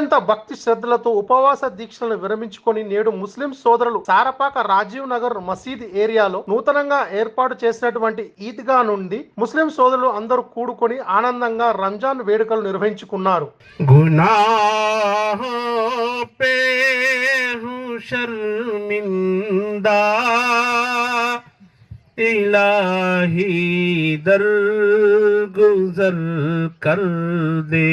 అత్యంత భక్తి శ్రద్ధలతో ఉపవాస దీక్షలను విరమించుకొని నేడు ముస్లిం సోదరులు సారపాక రాజీవ్ నగర్ మసీద్ ఏరియాలో నూతనంగా ఏర్పాటు చేసినటువంటి ఈద్గా నుండి ముస్లిం సోదరులు అందరూ కూడుకొని ఆనందంగా రంజాన్ వేడుకలు నిర్వహించుకున్నారు. దర్ గుజర్ కర్ దే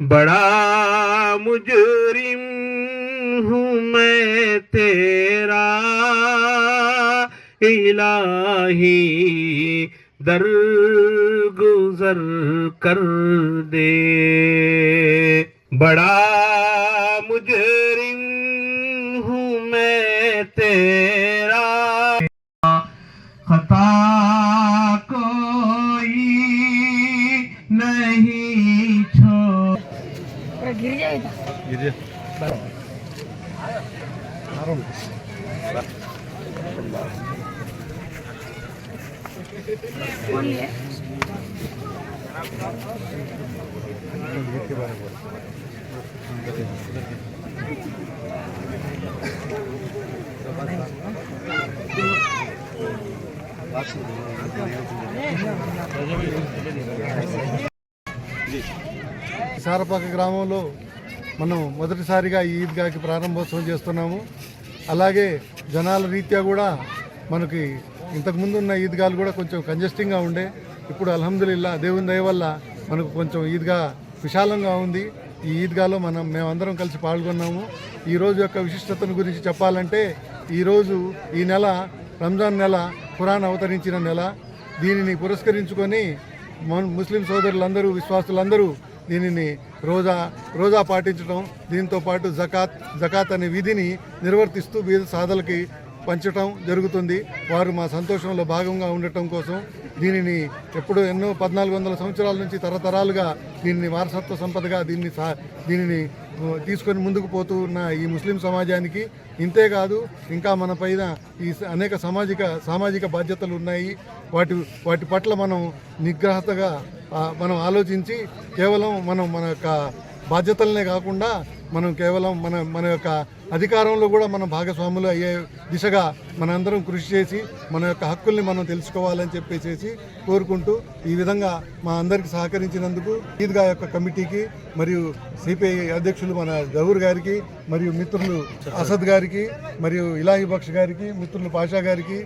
بڑا مجرم ہوں میں تیرا الہی در گزر کر دے۔ بڑا مجرم ہوں میں تیرا पूरा गिर जाएगा कौन है సారపాక గ్రామంలో మనం మొదటిసారిగా ఈ ఈద్గాకి ప్రారంభోత్సవం చేస్తున్నాము. అలాగే జనాల రీత్యా కూడా మనకి ఇంతకుముందు ఉన్న ఈద్గాలు కూడా కొంచెం కంజెస్టింగ్గా ఉండే. ఇప్పుడు అల్హమ్దులిల్లా దేవుని దయ వల్ల మనకు కొంచెం ఈద్గా విశాలంగా ఉంది. ఈ ఈద్గాలో మనం మేమందరం కలిసి పాల్గొన్నాము. ఈరోజు యొక్క విశిష్టతను గురించి చెప్పాలంటే ఈరోజు ఈ నెల రంజాన్ నెల ఖురాన్ అవతరించిన నెల. దీనిని పురస్కరించుకొని ముస్లిం సోదరులందరూ విశ్వాసులందరూ దీనిని రోజా రోజా పాటించడం దీంతో పాటు జకాత్ జకాత్ అనే విధిని నిర్వర్తిస్తూ వీధి సాధలకి పంచటం జరుగుతుంది. వారు మా సంతోషంలో భాగంగా ఉండటం కోసం దీనిని ఎప్పుడో ఎన్నో పద్నాలుగు వందల సంవత్సరాల నుంచి తరతరాలుగా దీనిని వారసత్వ సంపదగా దీన్ని సా దీనిని తీసుకొని ముందుకు పోతూ ఉన్న ఈ ముస్లిం సమాజానికి ఇంతేకాదు ఇంకా మన పైన ఈ అనేక సామాజిక సామాజిక బాధ్యతలు ఉన్నాయి. వాటి వాటి పట్ల మనం నిగ్రహతగా మనం ఆలోచించి కేవలం మనం మన యొక్క బాధ్యతలనే కాకుండా మనం కేవలం మన మన యొక్క అధికారంలో కూడా మనం భాగస్వాములు అయ్యే దిశగా మనందరం కృషి చేసి మన యొక్క హక్కుల్ని మనం తెలుసుకోవాలని చెప్పేసి కోరుకుంటూ ఈ విధంగా మా అందరికి సహకరించినందుకు ఈద్గా యొక్క కమిటీకి మరియు సిపిఐ అధ్యక్షులు మన గౌర్ గారికి మరియు మిత్రులు అసద్ గారికి మరియు ఇలాహి బక్ష్ గారికి మిత్రులు పాషా గారికి